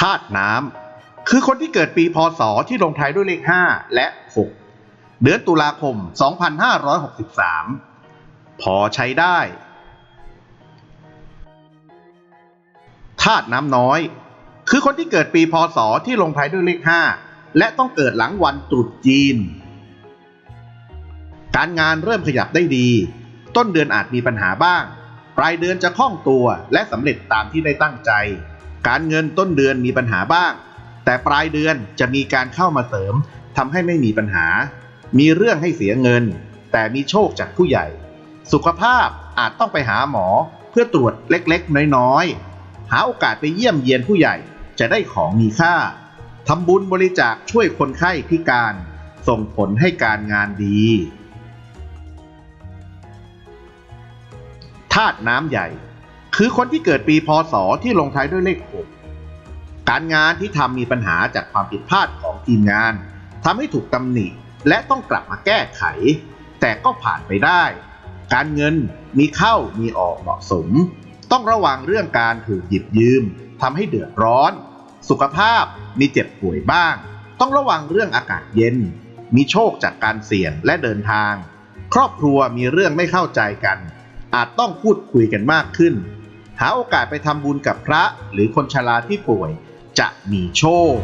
ธาตุน้ำคือคนที่เกิดปีพศที่ลงท้ายด้วยเลข 5 และ 6 เดือนตุลาคม 2563 พอใช้ได้ธาตุน้ำน้อย คือคนที่เกิดปีพศที่ลงท้ายด้วยเลข 5 และต้องเกิดหลังวันตรุษจีน การงานเริ่มขยับได้ดี ต้นเดือนอาจมีปัญหาบ้าง ปลายเดือนจะคล่องตัวและสำเร็จตามที่ได้ตั้งใจ การเงินต้นเดือนมีปัญหาบ้าง แต่ปลายเดือนจะมีการเข้ามาเสริมทำให้ไม่มีปัญหา มีเรื่องให้เสียเงิน แต่มีโชคจากผู้ใหญ่ สุขภาพอาจต้องไปหาหมอเพื่อตรวจเล็กๆ น้อยๆ หาโอกาสไปเยี่ยมเยียนผู้ใหญ่จะได้ของมีค่าทำบุญบริจาคช่วยคนไข้พิการ ส่งผลให้การงานดีธาตุน้ำใหญ่ คือคนที่เกิดปีพศที่ลงท้ายด้วยเลข 6 การงานที่ทำมีปัญหาจากความผิดพลาดของทีมงานทำให้ถูกตำหนิและต้องกลับมาแก้ไข แต่ก็ผ่านไปได้ การเงินมีเข้ามีออกเหมาะสม ต้องระวังเรื่องการถูกหยิบยืมทำให้เดือดร้อน สุขภาพมีเจ็บป่วยบ้าง ต้องระวังเรื่องอากาศเย็น มีโชคจากการเสี่ยงและเดินทาง ครอบครัวมีเรื่องไม่เข้าใจกัน อาจต้องพูดคุยกันมากขึ้น หาโอกาสไปทำบุญกับพระหรือคนชราที่ป่วยจะมีโชค